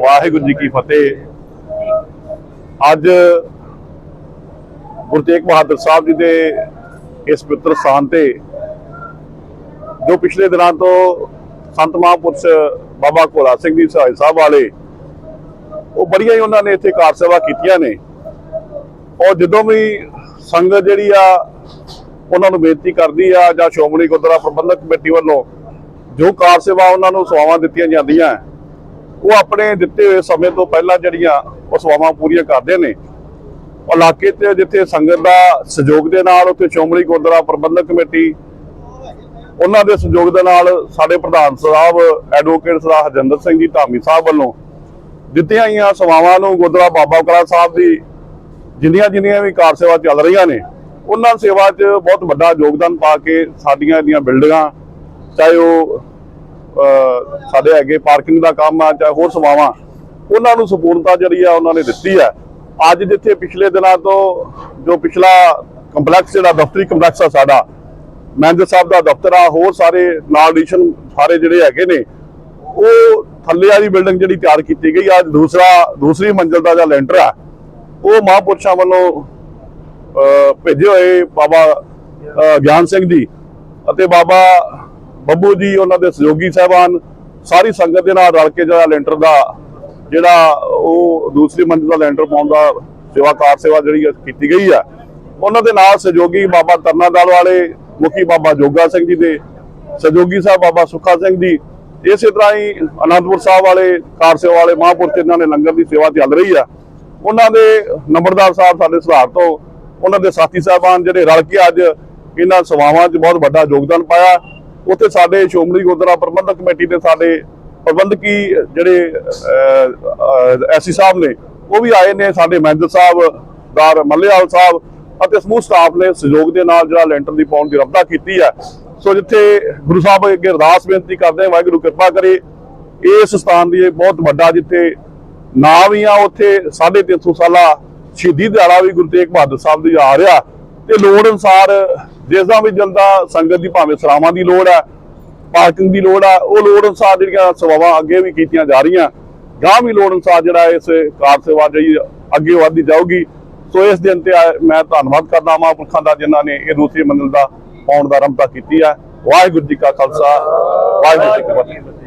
ਵਾਹਿਗੁਰੂ ਜੀ ਕੀ ਫਤਿਹ। ਅੱਜ ਗੁਰੂ ਤੇਗ ਬਹਾਦਰ ਸਾਹਿਬ ਜੀ ਦੇ ਇਸ ਪਵਿੱਤਰ ਸਥਾਨ ਤੇ, ਜੋ ਪਿਛਲੇ ਦਿਨਾਂ ਤੋਂ ਸੰਤ ਮਹਾਂਪੁਰਸ਼ ਬਾਬਾ ਕੋਲਾ ਸਿੰਘ ਜੀ ਸਹਾਇ ਸਾਹਿਬ ਵਾਲੇ, ਉਹ ਬੜੀਆਂ ਹੀ ਉਹਨਾਂ ਨੇ ਇੱਥੇ ਕਾਰ ਸੇਵਾ ਕੀਤੀਆਂ ਨੇ। ਔਰ ਜਦੋਂ ਵੀ ਸੰਗਤ ਜਿਹੜੀ ਆ, ਉਹਨਾਂ ਨੂੰ ਬੇਨਤੀ ਕਰਦੀ ਆ ਜਾਂ ਸ਼੍ਰੋਮਣੀ ਗੁਰਦੁਆਰਾ ਪ੍ਰਬੰਧਕ ਕਮੇਟੀ ਵੱਲੋਂ ਜੋ ਕਾਰ ਸੇਵਾ ਉਹਨਾਂ ਨੂੰ ਸੇਵਾਵਾਂ ਦਿੱਤੀਆਂ ਜਾਂਦੀਆਂ ਉਹ ਆਪਣੇ ਦਿੱਤੇ ਹੋਏ ਸਮੇਂ ਤੋਂ ਪਹਿਲਾਂ ਜਿਹੜੀਆਂ ਉਹ ਸੇਵਾਵਾਂ ਪੂਰੀਆਂ ਕਰਦੇ ਨੇ। ਇਲਾਕੇ ਤੇ ਜਿੱਥੇ ਸੰਗਤ ਦਾ ਸਹਿਯੋਗ ਦੇ ਨਾਲ ਉੱਥੇ ਸ਼੍ਰੋਮਣੀ ਗੁਰਦੁਆਰਾ ਪ੍ਰਬੰਧਕ ਕਮੇਟੀ, ਉਹਨਾਂ ਦੇ ਸਹਿਯੋਗ ਦੇ ਨਾਲ ਸਾਡੇ ਪ੍ਰਧਾਨ ਸਾਹਿਬ ਐਡਵੋਕੇਟ ਸਰਦਾਰ ਹਰਜਿੰਦਰ ਸਿੰਘ ਜੀ, ਧਾਮੀ ਸਾਹਿਬ ਵੱਲੋਂ ਦਿੱਤੀਆਂ ਗਈਆਂ ਸੇਵਾਵਾਂ ਨੂੰ ਗੁਰਦੁਆਰਾ ਬਾਬਾ ਕਲਾ ਸਾਹਿਬ ਦੀ ਜਿੰਨੀਆਂ ਜਿੰਨੀਆਂ ਵੀ ਕਾਰ ਸੇਵਾ ਚੱਲ ਰਹੀਆਂ ਨੇ, ਉਹਨਾਂ ਸੇਵਾ 'ਚ ਬਹੁਤ ਵੱਡਾ ਯੋਗਦਾਨ ਪਾ ਕੇ ਸਾਡੀਆਂ ਦੀਆਂ ਬਿਲਡਿੰਗਾਂ, ਚਾਹੇ ਉਹ ਸਾਡੇ ਹੈਗੇ ਪਾਰਕਿੰਗ ਦਾ ਕੰਮ ਆ ਜਾਂ ਹੋਰ ਸੇਵਾਵਾਂ, ਉਹਨਾਂ ਨੂੰ ਸਪੂਰਨਤਾ ਜਿਹੜੀ ਆ ਉਹਨਾਂ ਨੇ ਦਿੱਤੀ ਹੈ ਅੱਜ ਜਿੱਥੇ ਪਿਛਲੇ ਦਿਨਾਂ ਤੋਂ ਜੋ ਪਿਛਲਾ ਕੰਪਲੈਕਸ ਜਿਹੜਾ ਦਫ਼ਤਰੀ ਕੰਪਲੈਕਸ ਆ ਸਾਡਾ ਮੈਨੇਜਰ ਸਾਹਿਬ ਦਾ ਦਫ਼ਤਰ ਆ, ਹੋਰ ਸਾਰੇ ਨਾਲ ਐਡੀਸ਼ਨ ਸਾਰੇ ਜਿਹੜੇ ਹੈਗੇ ਨੇ, ਉਹ ਥੱਲੇ ਵਾਲੀ ਬਿਲਡਿੰਗ ਜਿਹੜੀ ਤਿਆਰ ਕੀਤੀ ਗਈ ਅੱਜ ਦੂਸਰਾ, ਦੂਸਰੀ ਮੰਜ਼ਿਲ ਦਾ ਜਿਹੜਾ ਲੈਂਟਰ ਆ, ਉਹ ਮਹਾਂਪੁਰਸ਼ਾਂ ਵੱਲੋਂ ਭੇਜੇ ਹੋਏ ਬਾਬਾ ਗਿਆਨ ਸਿੰਘ ਜੀ ਅਤੇ ਬਾਬਾ ਬੱਬੂ ਜੀ, ਉਹਨਾਂ ਦੇ ਸਹਿਯੋਗੀ ਸਾਹਿਬਾਨ, ਸਾਰੀ ਸੰਗਤ ਦੇ ਨਾਲ ਰਲ ਕੇ ਜਿਹੜਾ ਲੈਂਟਰ ਦਾ, ਜਿਹੜਾ ਉਹ ਦੂਸਰੀ ਮੰਜ਼ਿਲ ਦਾ ਲੈਂਟਰ ਪਾਉਣ ਦਾ ਸੇਵਾ, ਕਾਰ ਸੇਵਾ ਜਿਹੜੀ ਕੀਤੀ ਗਈ ਆ। ਉਹਨਾਂ ਦੇ ਨਾਲ ਸਹਿਯੋਗੀ ਬਾਬਾ ਤਰਨਾਦਲ ਵਾਲੇ, ਮੁਖੀ ਬਾਬਾ ਜੋਗਾ ਸਿੰਘ ਜੀ ਦੇ, ਸਹਿਯੋਗੀ ਸਾਹਿਬ ਬਾਬਾ ਸੁੱਖਾ ਸਿੰਘ ਜੀ, ਇਸੇ ਤਰ੍ਹਾਂ ਹੀ ਅਨੰਦਪੁਰ ਸਾਹਿਬ ਵਾਲੇ, ਕਾਰ ਸੇਵਾ ਵਾਲੇ ਮਹਾਂਪੁਰਖ ਇਹਨਾਂ ਨੇ ਲੰਗਰ ਦੀ ਸੇਵਾ ਚੱਲ ਰਹੀ ਆ, ਉਹਨਾਂ ਦੇ ਨੰਬਰਦਾਰ ਸਾਹਿਬ ਸਾਡੇ ਸੁਧਾਰ ਤੋਂ, ਉਹਨਾਂ ਦੇ ਸਾਥੀ ਸਾਹਿਬਾਨ ਜਿਹੜੇ ਰਲ ਕੇ ਅੱਜ ਇਹਨਾਂ ਸੇਵਾਵਾਂ 'ਚ ਬਹੁਤ ਵੱਡਾ ਯੋਗਦਾਨ ਪਾਇਆ। ਉੱਥੇ ਸਾਡੇ ਸ਼੍ਰੋਮਣੀ ਗੁਰਦੁਆਰਾ ਪ੍ਰਬੰਧਕ ਕਮੇਟੀ ਦੇ ਸਾਡੇ ਪ੍ਰਬੰਧਕੀ ਜਿਹੜੇ ਐਸੀ ਸਾਹਿਬ ਨੇ, ਉਹ ਵੀ ਆਏ ਨੇ ਸਾਡੇ ਮੈਨੇਜਰ ਸਾਹਿਬ, ਦਾਰ ਮੱਲੇਵਾਲ ਸਾਹਿਬ ਅਤੇ ਸਮੂਹ ਸਟਾਫ ਨੇ ਸਹਿਯੋਗ ਦੇ ਨਾਲ ਜਿਹੜਾ ਲੈਂਟਰ ਦੀ ਪਾਉਣ ਦੀ ਰਫਤਾ ਕੀਤੀ ਹੈ। ਸੋ ਜਿੱਥੇ ਗੁਰੂ ਸਾਹਿਬ ਅੱਗੇ ਅਰਦਾਸ ਬੇਨਤੀ ਕਰਦੇ ਹਾਂ, ਵਾਹਿਗੁਰੂ ਕਿਰਪਾ ਕਰੇ, ਇਸ ਸਥਾਨ ਦੀ ਇਹ ਬਹੁਤ ਵੱਡਾ ਜਿੱਥੇ ਨਾ ਵੀ ਆ, ਉੱਥੇ 350 ਸਾਲਾ ਸ਼ਹੀਦੀ ਦਿਹਾੜਾ ਵੀ ਗੁਰੂ ਤੇਗ ਬਹਾਦਰ ਸਾਹਿਬ ਦੀ ਆ ਰਿਹਾ। ਤੇ ਲੋੜ ਅਨਸਾਰ ਜਿਸ ਦਾ ਵੀ ਜਨਤਾ ਸੰਗਤ ਦੀ ਭਾਵੇਂ ਸਰਾਵਾਂ ਦੀ ਲੋੜ ਹੈ, ਪਾਰਕਿੰਗ ਦੀ ਲੋੜ ਹੈ, ਉਹ ਲੋੜ ਅਨੁਸਾਰ ਜਿਹੜੀਆਂ ਸੇਵਾਵਾਂ ਅੱਗੇ ਵੀ ਕੀਤੀਆਂ ਜਾ ਰਹੀਆਂ ਗਾਂ ਵੀ ਲੋੜ ਅਨੁਸਾਰ ਜਿਹੜਾ ਇਸ ਕਾਰ ਸੇਵਾ ਜਿਹੜੀ ਅੱਗੇ ਵਧਦੀ ਜਾਊਗੀ। ਸੋ ਇਸ ਦਿਨ ਤੇ ਆ- ਮੈਂ ਧੰਨਵਾਦ ਕਰਦਾ ਹਾਂ ਪੁਰਖਾਂ ਦਾ ਜਿਨ੍ਹਾਂ ਨੇ ਇਹ ਦੂਸਰੀ ਮੰਜ਼ਿਲ ਦਾ, ਪਾਉਣ ਦਾ ਰਮਤਾ ਕੀਤੀ ਹੈ। ਵਾਹਿਗੁਰੂ ਜੀ ਕਾ ਖਾਲਸਾ, ਵਾਹਿਗੁਰੂ ਜੀ ਕੀ ਫਤਿਹ।